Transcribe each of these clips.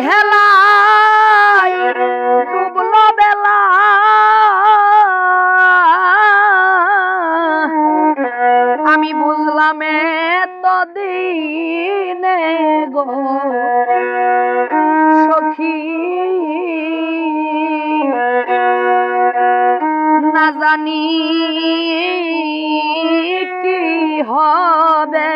হেলাই ডুবলো বেলা। আমি বুঝলাম দিনে গো সখী। না জানি কি হবে।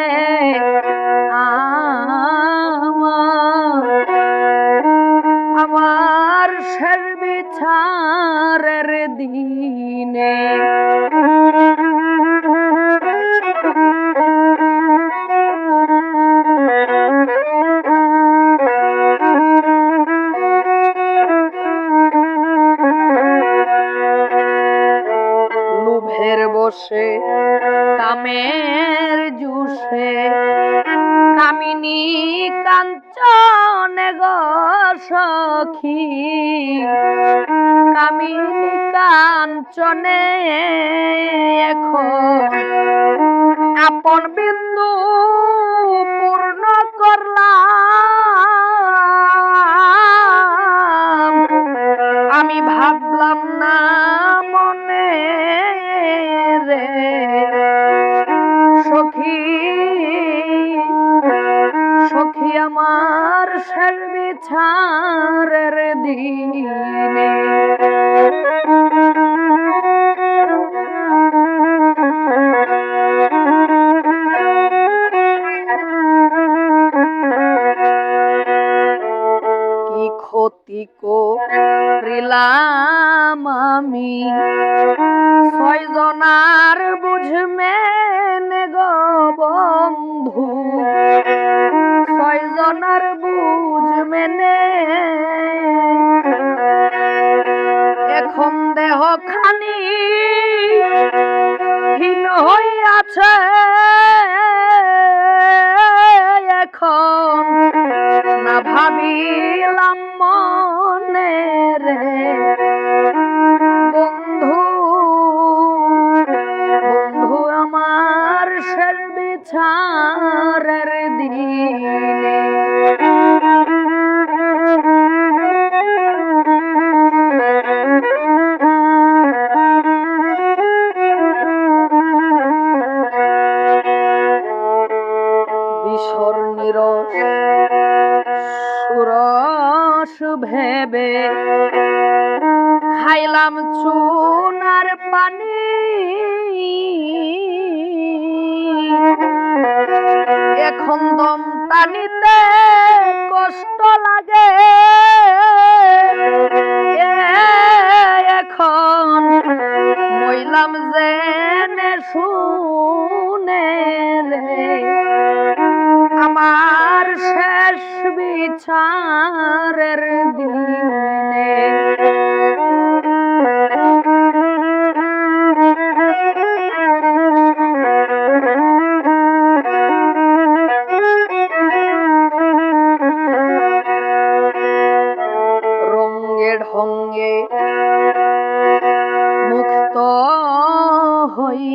দিনে লোভের বসে কামের জুসে কামিনী কাঞ্চন গো সখী কামিনী কাঞ্চনে এখন। আপন বিন্দু পূর্ণ করলাম। ক্ষতি করিলাম আমি। ছয়জনার বুঝমেন গো বন্ধু। ছয়জনার বুঝমেনে এখন দেহ খানি হীন হইয়াছে। এখন না ভাবিলাম রে বন্ধু বন্ধু আমার শের বিছারের দিনে। বিষর সুরস ভেবে খাইলাম চুনার পানি। এখন দম টানিতে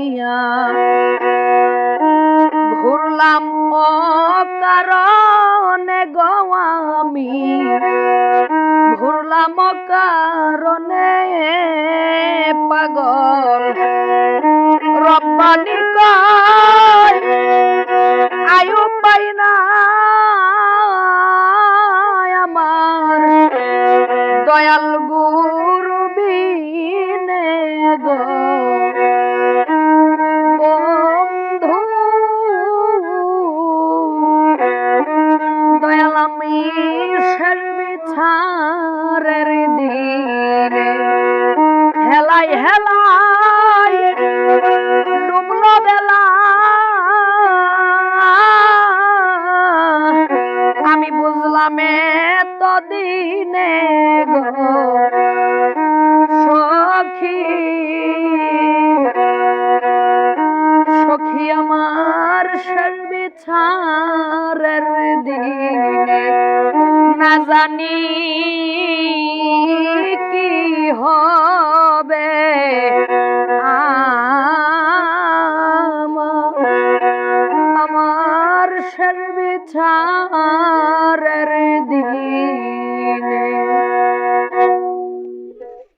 হইয়া ঘুরলাম গো আমি। ঘুরলাম অকারণে পাগল। রব্বানি কয় আয়ু পাই না। বিছারের দিনে হেলাই হেলাই ডুবলো বেলা। আমি বুঝলাম তো দিনে গো সখী সখী আমার সর্বিছারের দিনে না জানি আমার আমার সর্বিছা